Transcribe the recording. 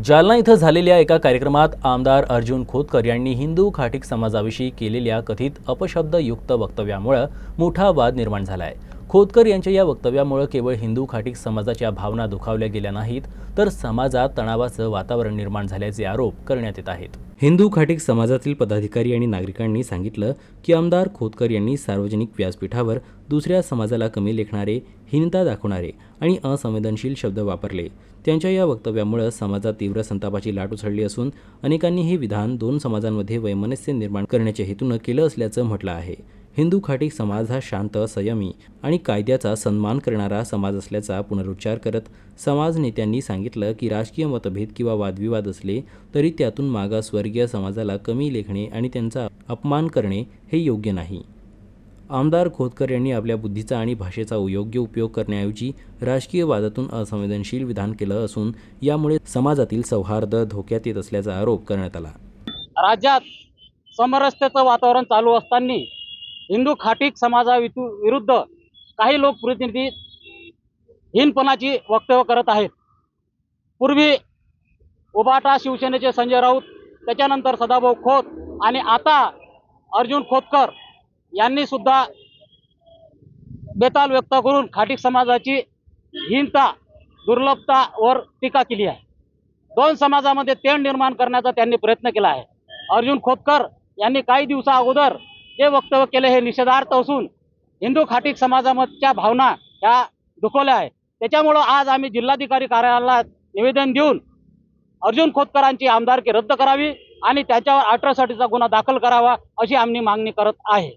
जालना इथं झालेल्या एका कार्यक्रमात आमदार अर्जुन खोतकर यांनी हिंदू खाटिक समाजाविषयी केलेल्या कथित अपशब्दयुक्त वक्तव्यामुळं मोठा वाद निर्माण झाला आहे खोतकर यांच्या या वक्तव्यामुळं केवळ हिंदू खाटिक समाजाच्या भावना दुखावल्या गेल्या नाहीत तर समाजात तणावाचं वातावरण निर्माण झाल्याचे आरोप करण्यात येत आहेत. हिंदू खाटीक समाजातील पदाधिकारी आणि नागरिकांनी सांगितलं की आमदार खोतकर यांनी सार्वजनिक व्यासपीठावर दुसऱ्या समाजाला कमी लेखणारे हीनता दाखवणारे आणि असंवेदनशील शब्द वापरले. त्यांच्या या वक्तव्यामुळे समाजात तीव्र संतापाची लाट उसळली असून अनेकांनी हे विधान दोन समाजांमध्ये वैमनस्य निर्माण करण्याच्या हेतूनं केलं असल्याचं म्हटलं आहे. हिंदू खाटी समाज हा शांत संयमी आणि कायद्याचा सन्मान करणारा समाज असल्याचा पुनरुच्चार करत समाज नेत्यांनी सांगितलं की राजकीय मतभेद किंवा वादविवाद असले तरी त्यातून मागासवर्गीय समाजाला कमी लेखणे आणि त्यांचा अपमान करणे हे योग्य नाही. आमदार खोतकर यांनी आपल्या बुद्धीचा आणि भाषेचा योग्य उपयोग करण्याऐवजी राजकीय वादातून असंवेदनशील विधान केलं असून यामुळे समाजातील सौहार्द धोक्यात येत असल्याचा आरोप करण्यात आला. राज्यात समरस्तेचं वातावरण चालू असताना हिंदू खाटीक समाजा विरुद्ध काही लोकप्रतिनिधी हीनपणाची वक्तव्य करत आहेत. पूर्वी उबाटा शिवसेनेचे संजय राऊत त्याच्यानंतर सदाभाऊ खोत आणि आता अर्जुन खोतकर यांनी सुद्धा बेताल व्यक्त करून खाटीक समाजाची हीनता दुर्लभतावर टीका केली आहे. दोन समाजामध्ये तेण निर्माण करण्याचा त्यांनी प्रयत्न केला आहे. अर्जुन खोतकर यांनी काही दिवसा अगोदर जे वक्तव्य केले हे निषेधार्थ असून हिंदू खाटीक समाजामधच्या भावना ह्या दुखवल्या आहे त्याच्यामुळं आज आम्ही जिल्हाधिकारी कार्यालयाला निवेदन देऊन अर्जुन खोतकरांची आमदारकी रद्द करावी आणि त्याच्यावर अठरासाठीचा गुन्हा दाखल करावा अशी आम्ही मागणी करत आहे.